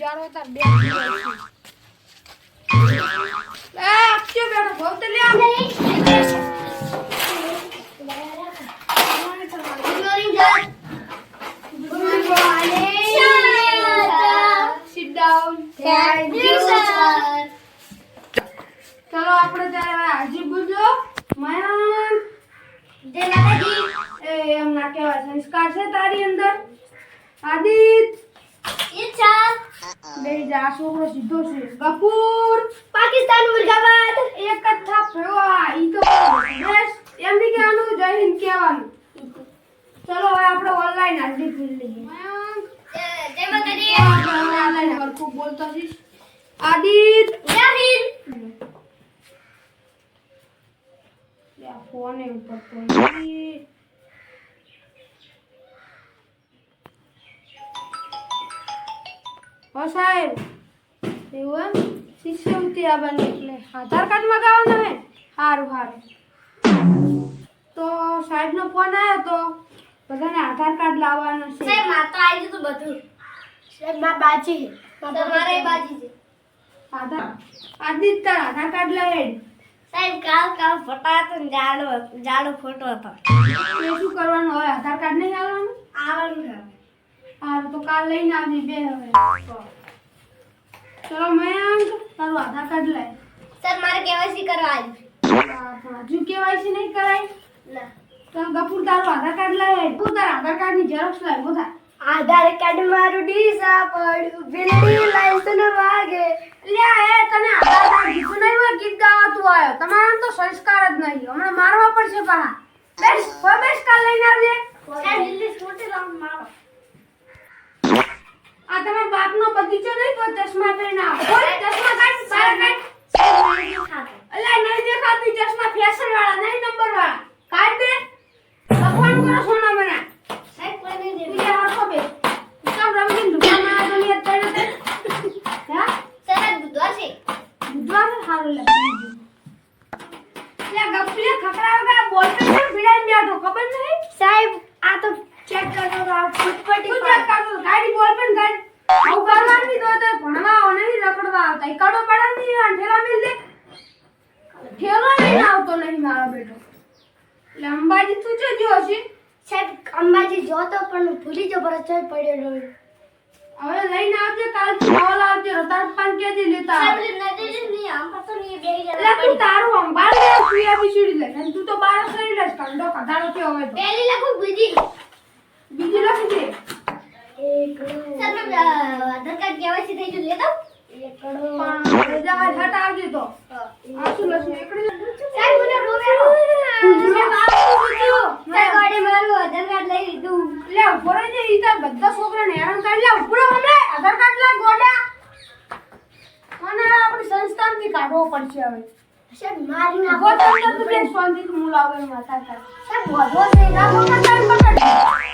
જાણો તાર બે એ અક્ષય બેઠો ભાવ લે આવ. ચલો આપણે ત્યારે હાજી પૂછો મયંક. એ એમ ના કહેવાય સંસ્કાર છે તારી અંદર? આદિત. બે જા છોકરો સીધો છે. ગફૂર પાકિસ્તાન મુર્ગાબાદ એક જ થાપ થયો. આ ઈ તો બસ એમ નહીં કહેવાનું જય હિન્દ કહેવાનું. ચલો હવે આપણે ઓનલાઈન હાજરી ફીલ લઈએ. જય માતાજી. ઓનલાઈન હરખું બોલતો છીએ આદિત. જય હિન્દ. ફોન એ ઉપર તો હો સાહેબ એવું એમ? શિષ્યવૃત્તિ આવવાની એટલે. આધાર કાર્ડ મગાવવાના હે? સારું સારું તો સાહેબનો ફોન આવ્યો તો? બધાને આધાર કાર્ડ લાવવાનું છે. સાહેબમાં તો આવી જતું બધું. સાહેબમાં બાજી તમારે બાજી છે. આધાર આદિત તાર આધાર કાર્ડ લઈ સાહેબ કાલ કાલ ફટા હતો ને જાડો જાડો ફોટો હતો. શું કરવાનું? હવે આધાર કાર્ડ નહીં આવવાનું? આવવાનું છે સારું તો કાલ લઈને આવજે બે હવે. ચલો મયંક તારું આધાર કાર્ડ લઈ સર મારે કેવાયસી કરવા હજુ કેવાયસી નહીં કરાય? ના. તો ગફુર તારું આધાર કાર્ડ લાય તું તારા આધાર કાર્ડની ઝેરોક્ષ લાય બધા આધાર કાર્ડ મારું ડીસા પડ્યું. બિલ્ડી લાઈસન વાગે. લ્યા એ તને આધાર કાર્ડ દીધું નહીં હોય ગીત ગાવાતું આવ્યો તમારા તો સંસ્કાર જ નહીં. હમણાં મારવા પડશે પાહા બેસ બેસ કાલ લઈને આવજે સાહેબ છોટી સ્કૂટી મારો. આ તમારા બાપનો બગીચો નહીં તો ચશ્મા પહેરીને આવો ચશ્મા કાઢ સારા કાઢ મને નહીં ખાતો અલ્યા નહીં દેખાતું ચશ્મા ફેશન વાળા નહીં નંબર વાળા કાઢ દે ભગવાન કરો સોના બના સાહેબ કોઈ નહીં તું દેવું હરખો બે. કામ રમીને દુકાનમાં આવ્યો તો યાદ તે હા સર બુધવાર છે. બુધવાર સારું લાગે લે ગપલે ખકડા વગર બોલ પે કેમ ભીડાઈને બેઠો ખબર નહીં? સાહેબ આ તો ચેક કરતો હતો આ તું ચેક કરતો ગાડી બોલ પે ગાડી. આવું કરવાની તો તે ભણવા આવો નહીં રખડવા આવતા ઈકાડો પડે નહીં આ ઠેલા મિલ દે. ઠેલો લઈને આવતો નહીં મારો બેટો. એટલે અંબાજી તું જો જો હશે સાહેબ અંબાજી જોતો પણ ભૂલી જો પર પડ્યો હવે લઈને આવજે કાલ તું લાવજે રતાર પાન કે લેતા? સાહેબ નદી નહીં આમ તો નહીં બે એટલે તું તારું અંબાડ લે તું બિછડી લે. તું તો બાર કરી લેસ કંડો કધારો થયો હવે તો. પહેલી લખું બીજી. બીજી લખી દે આધાર કાર્ડ કેવાયસી થઈ ગયું લેતા મને ગાડી બધા છોકરાને હેરાન કરી લે ઊભો રહો આધાર કાર્ડ લે ગોડા અને આપણી સંસ્થામાંથી કાઢવો પડશે હવે સાહેબ મારી ના નાખો તો તું બેન શાંતિથી હું લાવું એમ કાર્ડ સાહેબ વધો છે રાખો કટાઈ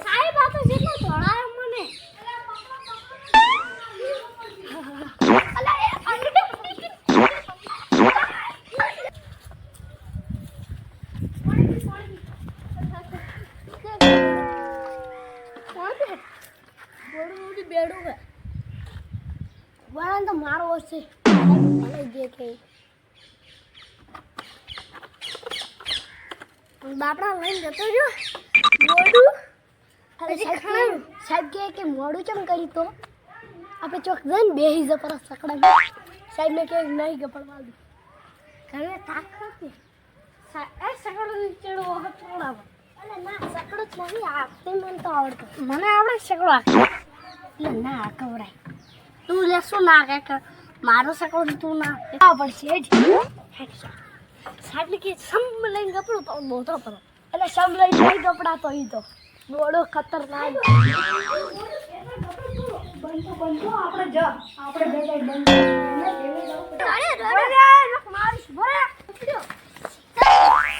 સાહેબ આ તો જેટલો દોડાયો મને બેડું હે વળાંક તો મારો હશે જે કે બાપડા લઈને જતો જો મોડું અરે સાહેબ સાહેબ કહે કે મોડું ચમ કરી તો? આપણે ચોક જઈને બેહી જ પર સકડા સાહેબ ને કે નહીં ગપડવા દે. ઘરે તાકાત ને એ સકડો ચડવો હટોડા અરે ના સકડો જ નહીં આપતે મને તો આવડતો. મને આવડે સકડો એટલે ના કવડાય તું લે શું ના કે કે મારો સકડો તું ના. આ પડશે જ સાહેબ કે સમ લઈને કપડું તો બોતરો પર એટલે સમ લઈને નહીં કપડા તો ઈ તો બોડો ખતરનાક. બંધો બંધો આપણે જ આપણે જ બંધ મારીશ ભરે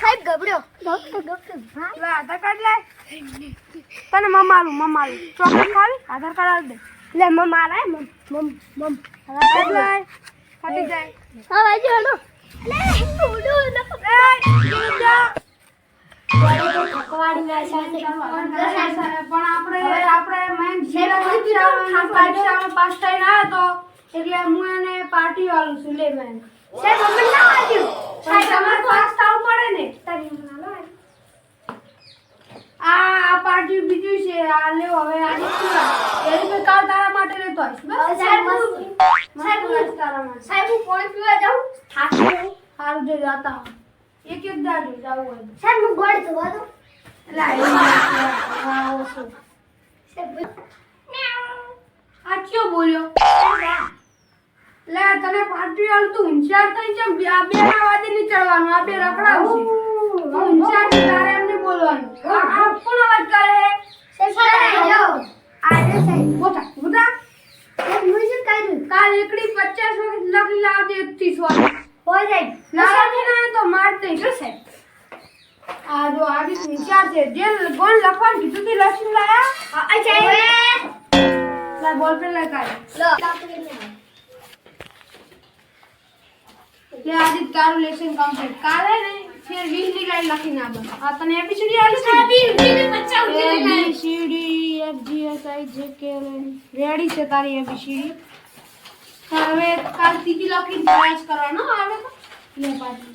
સાહેબ ગબડ્યો ડોક્ટર ડોક્ટર લે આધાર કાર્ડ લે. તને મમાલું મમાલું ચોકલેટ ખાવી? આધાર કાર્ડ આલ દે. લે મમ આલાય મમ મમ મમ એટલે ફાટી જાય. લે એટલે હું એને પાર્ટી વાળું છું લે તમારે થવું પડે ને તારી આ પાર્ટી બીજું છે. આ લેવો હવે આ નીકળ્યા એ રીતે તારા માટે લેતો આવીશ સાહેબ, સાહેબ, તારા માટે. સાહેબ હું પાણી પીવા જાઉં? થાકી સારું જો જાતા એક એક દાડો જાવું હોય. સાહેબ હું ગોળ દઉં. લે તને પાર્ટી વાળું તું હોશિયાર થઈ બે આ બે વાદે નહીં ચડવાનું આ બે રખડાવશે. હું હોશિયાર માર દે જો સાહેબ આ જો આગે વિચાર છે. જે ગોળ લખવાનું કીધું તે લખી લાયા? આ સાહેબ લા બોલ પે લગાય લો. એટલે આજે તારું લેસન કમ્પ્લીટ કાલે ને ફેર 20 ની લાઈન લખી ના બસ આ તને એબીસીડી આવી છે? A B C D F G H I J K L M ready છે તારી એબીસીડી હવે કાલ ત્રીજી લખીને પ્રયાસ કરવાનો આવે તો? લે પાછી.